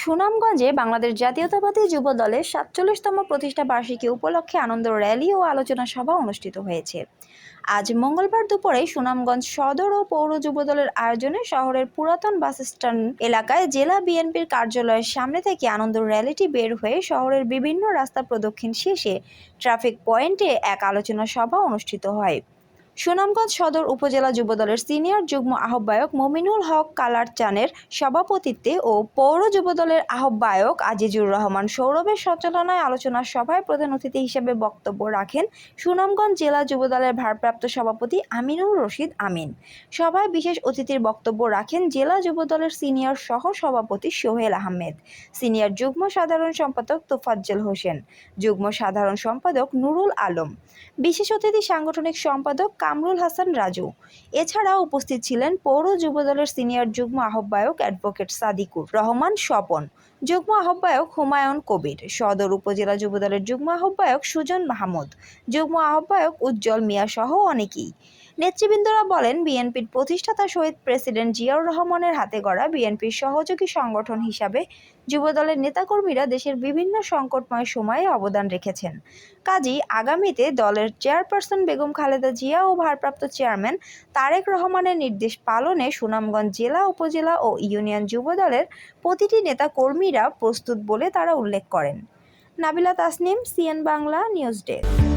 সুনামগঞ্জে বাংলাদেশ জাতীয়তাবাদী যুব দলের সাতচল্লিশতম প্রতিষ্ঠা বার্ষিকী উপলক্ষে আনন্দ র্যালি ও আলোচনা সভা অনুষ্ঠিত হয়েছে। আজ মঙ্গলবার দুপুরে সুনামগঞ্জ সদর ও পৌর যুব দলের আয়োজনে শহরের পুরাতন বাস স্ট্যান্ড এলাকায় জেলা বিএনপির কার্যালয়ের সামনে থেকে আনন্দ র্যালিটি বের হয়ে শহরের বিভিন্ন রাস্তা প্রদক্ষিণ শেষে ট্রাফিক পয়েন্টে এক আলোচনা সভা অনুষ্ঠিত হয়। সুনামগঞ্জ সদর উপজেলা যুবদলের সিনিয়র যুগ্ম আহ্বায়ক মমিনুল হক কালার চানের সভাপতিত্বে ও পৌর যুবদলের আহ্বায়ক আজিজুর রহমান সৌরভের সঞ্চালনায় আলোচনা সভায় প্রধান অতিথি হিসেবে বক্তব্য রাখেন সুনামগঞ্জ জেলা যুবদলের ভারপ্রাপ্ত সভাপতি আমিনুর রশিদ আমিন। সভায় বিশেষ অতিথির বক্তব্য রাখেন জেলা যুবদলের সিনিয়র সহ সভাপতি সোহেল আহমেদ, সিনিয়র যুগ্ম সাধারণ সম্পাদক তোফাজ্জল হোসেন, যুগ্ম সাধারণ সম্পাদক নুরুল আলম, বিশেষ অতিথি সাংগঠনিক সম্পাদক কামরুল হাসান রাজু। এছাড়াও উপস্থিত ছিলেন পৌর যুবদলের সিনিয়র যুগ্ম আহ্বায়ক অ্যাডভোকেট সাদিকুর রহমান স্বপন, যুগ্ম আহ্বায়ক হুমায়ুন কবির, সদর উপজেলা যুবদলের যুগ্ম আহ্বায়ক সুজন মাহমুদ, যুগ্ম আহ্বায়ক উজ্জ্বল মিয়া সহ অনেকেই। নেতৃবৃন্দরা বলেন, বিএনপির প্রতিষ্ঠাতা শহীদ প্রেসিডেন্ট জিয়াউর রহমানের হাতে গড়া বিএনপির সহযোগী সংগঠন হিসাবে যুবদলের নেতাকর্মীরা দেশের বিভিন্ন সংকটময় সময়ে অবদান রেখেছেন। কাজী আগামীতে দলের চেয়ারপারসন বেগম খালেদা জিয়া ও ভারপ্রাপ্ত চেয়ারম্যান তারেক রহমানের নির্দেশ পালনে সুনামগঞ্জ জেলা, উপজেলা ও ইউনিয়ন যুবদলের প্রতিটি নেতা কর্মীরা প্রস্তুত বলে তারা উল্লেখ করেন। Nabila Tasnim, CN Bangla, news desk.